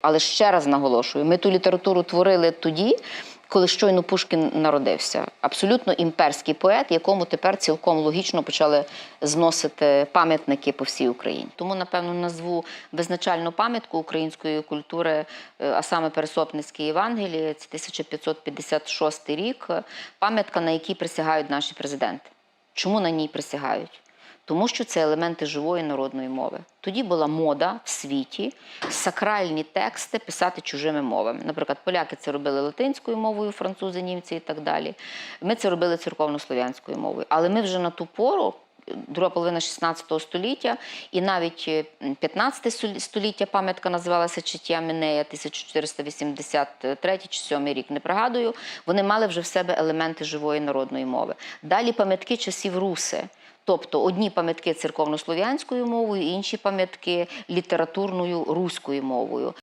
Але ще раз наголошую: ми ту літературу творили тоді, коли щойно Пушкін народився. Абсолютно імперський поет, якому тепер цілком логічно почали зносити пам'ятники по всій Україні. Тому, напевно, назву визначальну пам'ятку української культури, е, а саме Пересопницьке Євангеліє, це 1556 рік, пам'ятка, на якій присягають наші президенти. Чому на ній присягають? Тому що це елементи живої народної мови. Тоді була мода в світі сакральні тексти писати чужими мовами. Наприклад, поляки це робили латинською мовою, французи, німці і так далі. Ми це робили церковно-слов'янською мовою. Але ми вже на ту пору. Друга половина 16 століття і навіть е, 15 століття пам'ятка називалася Чиття Мінея 1483 чи 7 рік, не пригадую. Вони мали вже в себе елементи живої народної мови. Далі пам'ятки часів Руси. Тобто одні пам'ятки церковно-слов'янською мовою, інші пам'ятки літературною руською мовою.